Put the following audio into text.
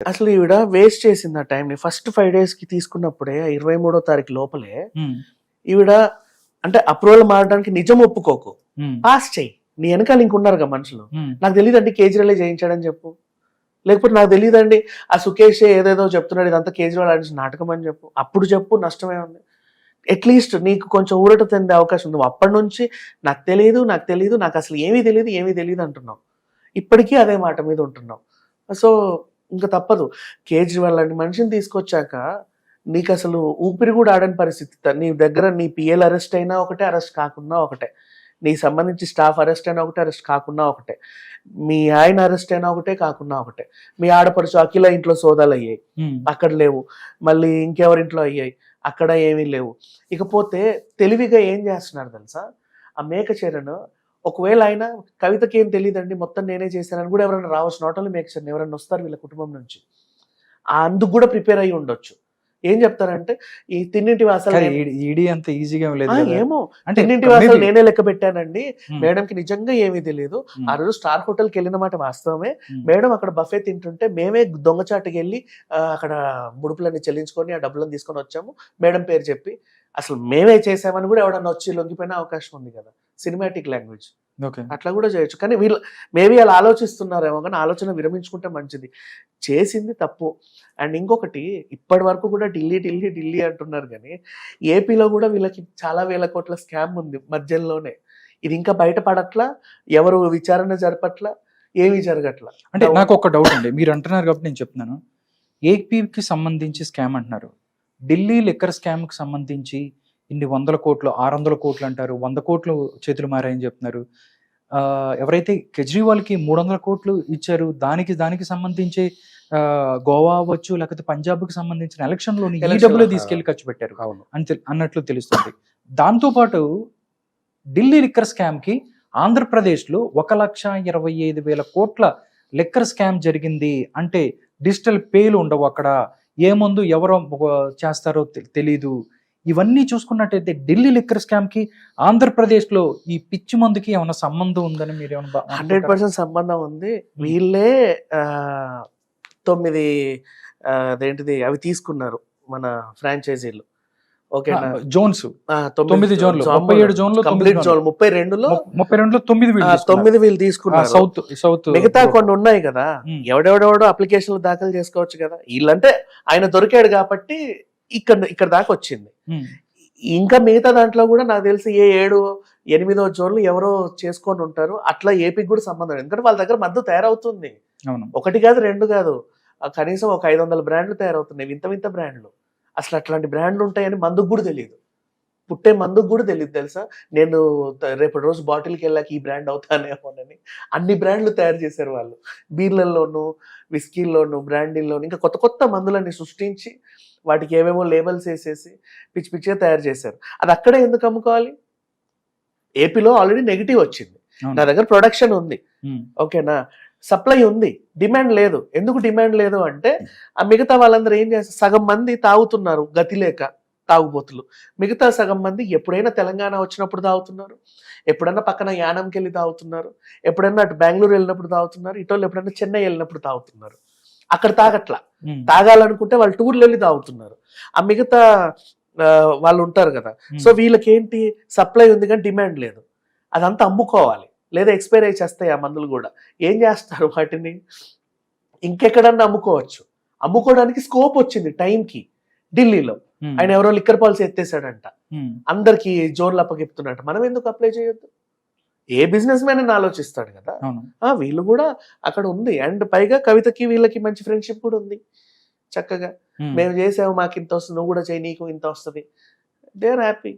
అసలు ఈవిడ వేస్ట్ చేసింది ఆ టైంని ఫస్ట్ ఫైవ్ డేస్కి తీసుకున్నప్పుడే ఇరవై మూడో తారీఖు లోపలే ఈవిడ అంటే అప్రూవల్ మారడానికి నిజం ఒప్పుకోకు. పాస్ చెయ్యి నీ వెనకాల ఇంకున్నారుగా మనుషులు. ఉమ్, నాకు తెలియదండి కేజ్రీవాల్ చేయించాడని చెప్పు. లేకపోతే నాకు తెలియదండి ఆ సుకేష్ ఏదేదో చెప్తున్నాడు ఇదంతా కేజ్రీవాల్ అని నాటకం అని చెప్పు. అప్పుడు చెప్పు నష్టమే ఉంది. అట్లీస్ట్ నీకు కొంచెం ఊరట చెందే అవకాశం ఉంది. అప్పటి నుంచి నాకు తెలియదు నాకు తెలియదు నాకు అసలు ఏమీ తెలియదు ఏమీ తెలియదు అంటున్నావు. ఇప్పటికీ అదే మాట మీద ఉంటున్నావు. సో ఇంకా తప్పదు. కేజ్రీవాల్ లాంటి మనిషిని తీసుకొచ్చాక నీకు అసలు ఊపిరి కూడా ఆడని పరిస్థితి. నీ దగ్గర నీ పిఎల్ అరెస్ట్ అయినా ఒకటే అరెస్ట్ కాకుండా ఒకటే. నీ సంబంధించి స్టాఫ్ అరెస్ట్ అయినా ఒకటే అరెస్ట్ కాకుండా ఒకటే. మీ ఆయన అరెస్ట్ అయినా ఒకటే కాకుండా ఒకటే. మీ ఆడపడుచు అఖిల ఇంట్లో సోదాలు అయ్యాయి. అక్కడ లేవు. మళ్ళీ ఇంకెవరింట్లో అయ్యాయి? అక్కడ ఏమీ లేవు. ఇకపోతే తెలివిగా ఏం చేస్తున్నారు తెలుసా? ఆ మేక చరణ్ ఒకవేళ ఆయన కవితకి ఏం తెలియదండి మొత్తం నేనే చేశానని కూడా ఎవరైనా రావచ్చు. నాట్ ఓన్లీ మేక చరణ్ ఎవరైనా వస్తారు వీళ్ళ కుటుంబం నుంచి. అందుకు కూడా ప్రిపేర్ అయ్యి ఉండొచ్చు. ఏం చెప్తారంటే ఈ తిన్నింటి వాసాలు ఈడీ- అంత ఈజీగా లేదు. ఏమో. అంటే తిన్నింటి వాసాలు నేనే లెక్క పెట్టానండి. ఉమ్, మేడంకి నిజంగా ఏమీ తెలియదు. ఉమ్, ఆ రోజు స్టార్ హోటల్కి వెళ్ళిన మాట వాస్తవమే. ఉమ్, మేడం అక్కడ బఫే తింటుంటే మేమే దొంగచాటుకి వెళ్ళి అక్కడ ముడుపులన్నీ చెల్లించుకొని ఆ డబ్బులను తీసుకొని వచ్చాము. మేడం పేరు చెప్పి అసలు మేమే చేసామని కూడా ఎవడన్నా వచ్చి లొంగిపోయిన అవకాశం ఉంది కదా. Cinematic language okay. అట్లా కూడా చేయొచ్చు. కానీ వీళ్ళు మేబీ అలా ఆలోచిస్తున్నారేమో కానీ ఆలోచన విరమించుకుంటే మంచిది. చేసింది తప్పు. అండ్ ఇంకొకటి ఇప్పటి వరకు కూడా ఢిల్లీ ఢిల్లీ ఢిల్లీ అంటున్నారు కానీ ఏపీలో కూడా వీళ్ళకి చాలా వేల కోట్ల స్కామ్ ఉంది మధ్యలోనే. ఇది ఇంకా బయటపడట్లా? ఎవరు విచారణ జరపట్లా? ఏమీ జరగట్లా? అంటే నాకు ఒక డౌట్ అండి. మీరు అంటున్నారు కాబట్టి నేను చెప్తున్నాను. ఏపీకి సంబంధించి స్కామ్ అంటున్నారు. ఢిల్లీ లిక్కర్ స్కామ్కి సంబంధించి ఇన్ని వందల కోట్లు ఆరు వందల కోట్లు అంటారు వంద కోట్లు చేతులు మారాయని చెప్తున్నారు. ఎవరైతే కేజ్రీవాల్కి మూడు వందల కోట్లు ఇచ్చారు దానికి దానికి సంబంధించి గోవా అవ్వచ్చు లేకపోతే పంజాబ్కి సంబంధించిన ఎలక్షన్లోని ఈ డబ్బులే తీసుకెళ్ళి ఖర్చు పెట్టారు అవును. అని అన్నట్లు తెలుస్తుంది. దాంతోపాటు ఢిల్లీ లిక్కర్ స్కామ్కి ఆంధ్రప్రదేశ్లో ఒక లక్ష ఇరవై ఐదు వేల కోట్ల లిక్కర్ స్కామ్ జరిగింది అంటే డిజిటల్ పేలు ఉండవు అక్కడ. ఏ మందు ఎవరో చేస్తారో తె- తెలీదు. ఇవన్నీ చూసుకున్నట్టయితే ఢిల్లీ లిక్కర్ స్కామ్కి ఆంధ్రప్రదేశ్లో ఈ పిచ్చి మందుకి ఏమైనా సంబంధం ఉందని మీరు ఏమైనా హండ్రెడ్? పర్సెంట్ సంబంధం ఉంది. వీళ్ళే తొమ్మిది అదేంటిది అవి తీసుకున్నారు మన ఫ్రాంచైజీలు. ఓకేనా? ఆ, జోన్స్. తొమ్మిది జోన్లు. ముప్పై ఏడు జోన్లు. కంప్లీట్ జోన్ ముప్పై రెండులో ముప్పై రెండులో తొమ్మిది వీళ్ళు ఆ, తీసుకున్నారు. తొమ్మిది వీళ్ళు ఆ, తీసుకున్నారు సౌత్ సౌత్ మిగతా కొన్ని ఉన్నాయి కదా. ఎవడెవడెవడో అప్లికేషన్లు దాఖలు చేసుకోవచ్చు కదా. వీళ్ళంటే ఆయన దొరికాడు కాబట్టి ఇక్కడ ఇక్కడ దాకా వచ్చింది. ఇంకా మిగతా దాంట్లో కూడా నాకు తెలిసి ఏ ఏడు ఎనిమిదో జోన్లు ఎవరో చేసుకొని ఉంటారు. అట్లా ఏపీకి కూడా సంబంధం. ఎందుకంటే వాళ్ళ దగ్గర మద్దు తయారవుతుంది. ఒకటి కాదు రెండు కాదు. కనీసం ఒక ఐదు వందల బ్రాండ్లు తయారవుతున్నాయి. వింత వింత బ్రాండ్లు. అసలు అట్లాంటి బ్రాండ్లు ఉంటాయని మందుకు కూడా తెలియదు. పుట్టే మందుకు కూడా తెలియదు తెలుసా? నేను రేపటి రోజు బాటిల్కి వెళ్ళాక ఈ బ్రాండ్ అవుతానేమోనని అన్ని బ్రాండ్లు తయారు చేశారు వాళ్ళు. బీర్లలోను విస్కీల్లోను బ్రాండీల్లోను ఇంకా కొత్త కొత్త మందులన్నీ సృష్టించి వాటికి ఏవేవో లేబుల్స్ వేసేసి పిచ్చి పిచ్చిగా తయారు చేశారు. అది అక్కడే ఎందుకు అమ్ముకోవాలి? ఏపీలో ఆల్రెడీ నెగిటివ్ వచ్చింది. నా దగ్గర ప్రొడక్షన్ ఉంది. ఓకేనా? సప్లై ఉంది. డిమాండ్ లేదు. ఎందుకు డిమాండ్ లేదు అంటే ఆ మిగతా వాళ్ళందరూ ఏం చేస్తారు? సగం మంది తాగుతున్నారు గతి లేక. తాగుబోతులు. మిగతా సగం మంది ఎప్పుడైనా తెలంగాణ వచ్చినప్పుడు తాగుతున్నారు. ఎప్పుడైనా పక్కన యానంకి వెళ్ళి తాగుతున్నారు. ఎప్పుడైనా అటు బెంగళూరు వెళ్ళినప్పుడు తాగుతున్నారు. ఇటోళ్ళు ఎప్పుడైనా చెన్నై వెళ్ళినప్పుడు తాగుతున్నారు. అక్కడ తాగట్లా. తాగాలనుకుంటే వాళ్ళు టూర్లు వెళ్ళి తాగుతున్నారు. ఆ మిగతా వాళ్ళు ఉంటారు కదా. సో వీళ్ళకి ఏంటి సప్లై ఉంది కానీ డిమాండ్ లేదు. అదంతా అమ్ముకోవాలి. లేదా ఎక్స్పైర్ అయి చేస్తాయి ఆ మందులు కూడా. ఏం చేస్తారు వాటిని? ఇంకెక్కడన్నా అమ్ముకోవచ్చు. అమ్ముకోవడానికి స్కోప్ వచ్చింది టైంకి. ఢిల్లీలో. ఆయన ఎవరో లిక్కర్ పాలసీ ఎత్తేసాడంట ఉమ్, అందరికి జోన్లు అప్పగిస్తున్నట్టు మనం ఎందుకు అప్లై చేయొద్దు? ఏ బిజినెస్ మ్యాన్ అని ఆలోచిస్తాడు కదా. ఆ వీళ్ళు కూడా అక్కడ ఉంది. అండ్ పైగా కవితకి వీళ్ళకి మంచి ఫ్రెండ్షిప్ కూడా ఉంది. చక్కగా. ఉమ్. మేము చేసాము మాకు ఇంత వస్తుంది నువ్వు కూడా చేయి నీకు ఇంత వస్తుంది. They are happy